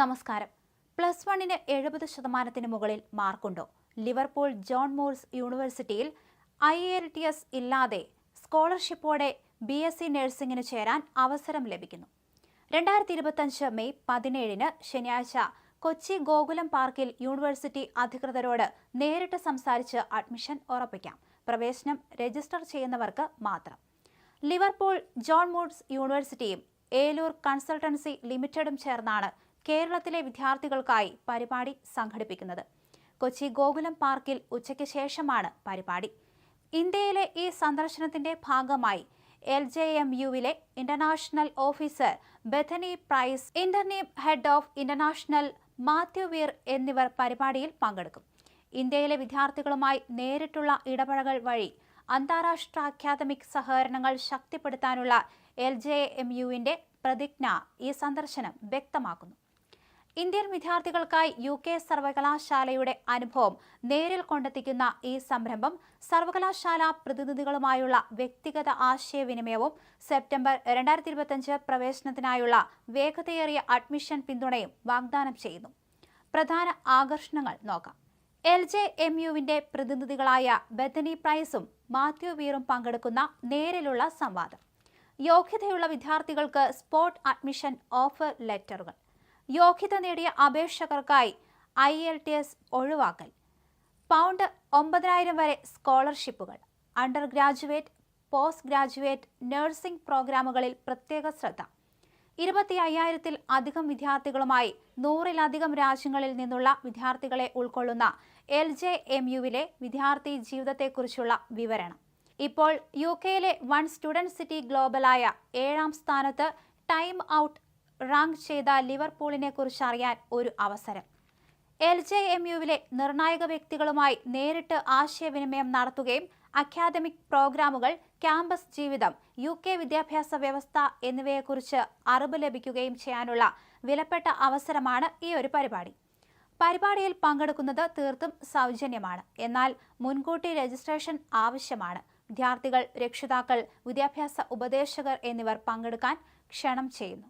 നമസ്കാരം. പ്ലസ് വണ്ണിന് എഴുപത് ശതമാനത്തിന് മുകളിൽ മാർക്കുണ്ടോ? ലിവർപൂൾ ജോൺ മോഴ്സ് യൂണിവേഴ്സിറ്റിയിൽ ഐ എൽ ടി എസ് ഇല്ലാതെ സ്കോളർഷിപ്പോടെ ബി എസ് സി നഴ്സിംഗിന് ചേരാൻ അവസരം ലഭിക്കുന്നു. രണ്ടായിരത്തി ഇരുപത്തഞ്ച് മെയ് പതിനേഴിന് ശനിയാഴ്ച കൊച്ചി ഗോകുലം പാർക്കിൽ യൂണിവേഴ്സിറ്റി അധികൃതരോട് നേരിട്ട് സംസാരിച്ച് അഡ്മിഷൻ ഉറപ്പിക്കാം. പ്രവേശനം രജിസ്റ്റർ ചെയ്യുന്നവർക്ക് മാത്രം. ലിവർപൂൾ ജോൺ മോഡ്സ് യൂണിവേഴ്സിറ്റിയും ഏലൂർ കൺസൾട്ടൻസി ലിമിറ്റഡും ചേർന്നാണ് കേരളത്തിലെ വിദ്യാർത്ഥികൾക്കായി പരിപാടി സംഘടിപ്പിക്കുന്നത്. കൊച്ചി ഗോകുലം പാർക്കിൽ ഉച്ചയ്ക്ക് ശേഷമാണ് പരിപാടി. ഇന്ത്യയിലെ ഈ സന്ദർശനത്തിന്റെ ഭാഗമായി L J M യുവിലെ international officer Bethany Price interim head of international Matthew Weir എന്നിവർ പരിപാടിയിൽ പങ്കെടുക്കും. ഇന്ത്യയിലെ വിദ്യാർത്ഥികളുമായി നേരിട്ടുള്ള ഇടപഴകൽ വഴി അന്താരാഷ്ട്ര അക്കാദമിക് സഹകരണങ്ങൾ ശക്തിപ്പെടുത്താനുള്ള എൽ ജെ എം യുവിന്റെ പ്രതിജ്ഞ ഈ സന്ദർശനം വ്യക്തമാക്കുന്നു. ഇന്ത്യൻ വിദ്യാർത്ഥികൾക്കായി യു കെ സർവകലാശാലയുടെ അനുഭവം നേരിൽ കൊണ്ടെത്തിക്കുന്ന ഈ സംരംഭം സർവകലാശാല പ്രതിനിധികളുമായുള്ള വ്യക്തിഗത ആശയവിനിമയവും സെപ്റ്റംബർ രണ്ടായിരത്തി ഇരുപത്തിയഞ്ച് പ്രവേശനത്തിനായുള്ള വേഗതയേറിയ അഡ്മിഷൻ പിന്തുണയും വാഗ്ദാനം ചെയ്യുന്നു. പ്രധാന ആകർഷണങ്ങൾ നോക്കാം. എൽ ജെ എം യുവിന്റെ പ്രതിനിധികളായ ബെത്തനി പ്രൈസും മാത്യു വീറും പങ്കെടുക്കുന്ന നേരിലുള്ള സംവാദം. യോഗ്യതയുള്ള വിദ്യാർത്ഥികൾക്ക് സ്പോട്ട് അഡ്മിഷൻ ഓഫർ ലെറ്ററുകൾ. യോഗ്യത നേടിയ അപേക്ഷകർക്കായി ഐ എൽ ടി എസ് ഒഴിവാക്കൽ. പൗണ്ട് ഒമ്പതിനായിരം വരെ സ്കോളർഷിപ്പുകൾ. Undergraduate postgraduate nursing പ്രോഗ്രാമുകളിൽ പ്രത്യേക ശ്രദ്ധ. ഇരുപത്തി അയ്യായിരത്തിൽ അധികം വിദ്യാർത്ഥികളുമായി നൂറിലധികം രാജ്യങ്ങളിൽ നിന്നുള്ള വിദ്യാർത്ഥികളെ ഉൾക്കൊള്ളുന്ന എൽ ജെ എം യുവിലെ വിദ്യാർത്ഥി ജീവിതത്തെക്കുറിച്ചുള്ള വിവരണം. ഇപ്പോൾ യു കെയിലെ വൺ സ്റ്റുഡന്റ് സിറ്റി ഗ്ലോബലായ ഏഴാം സ്ഥാനത്ത് ടൈം ഔട്ട് റാങ്ക് ചെയ്ത ലിവർപൂളിനെ കുറിച്ച് അറിയാൻ ഒരു അവസരം. എൽ ജെ എം യുവിലെ നിർണായക വ്യക്തികളുമായി നേരിട്ട് ആശയവിനിമയം നടത്തുകയും അക്കാദമിക് പ്രോഗ്രാമുകൾ ക്യാമ്പസ് ജീവിതം യു കെ വിദ്യാഭ്യാസ വ്യവസ്ഥ എന്നിവയെക്കുറിച്ച് അറിവ് ലഭിക്കുകയും ചെയ്യാനുള്ള വിലപ്പെട്ട അവസരമാണ് ഈ ഒരു പരിപാടി. പരിപാടിയിൽ പങ്കെടുക്കുന്നത് തീർത്തും സൗജന്യമാണ്. എന്നാൽ മുൻകൂട്ടി രജിസ്ട്രേഷൻ ആവശ്യമാണ്. വിദ്യാർത്ഥികൾ രക്ഷിതാക്കൾ വിദ്യാഭ്യാസ ഉപദേശകർ എന്നിവർ പങ്കെടുക്കാൻ ക്ഷണം ചെയ്യുന്നു.